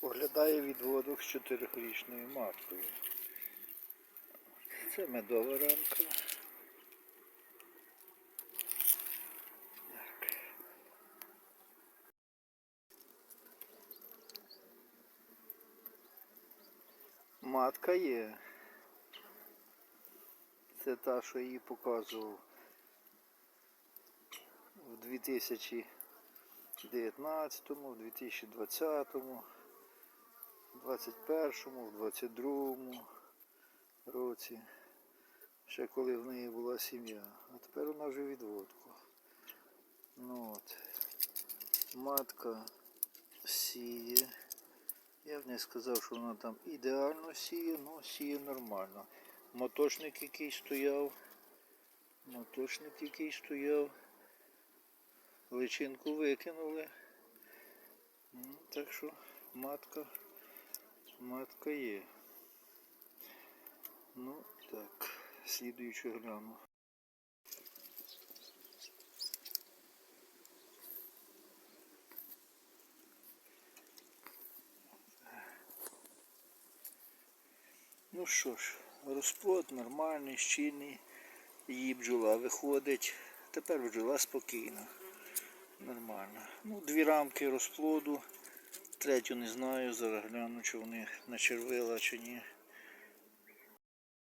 Оглядає відводок з чотирьохрічною маткою. Це медова рамка. Матка є. Це та, що її показував в 2019, в 2020, в 21, в 22 році. Ще коли в неї була сім'я. А тепер вона вже відводку. Ну от. Матка сіє. Я б не сказав, що вона там ідеально сіє, але сіє нормально. Моточник, який стояв, моточник, який стояв, личинку викинули. Ну, так що матка, матка є. Ну так, слідуючу гляну. Ну що ж, розплод нормальний, щільний. Її бджола виходить. Тепер бджола спокійна. Нормально. Ну, дві рамки розплоду. Третю не знаю, зараз гляну, чи вони начервила чи ні.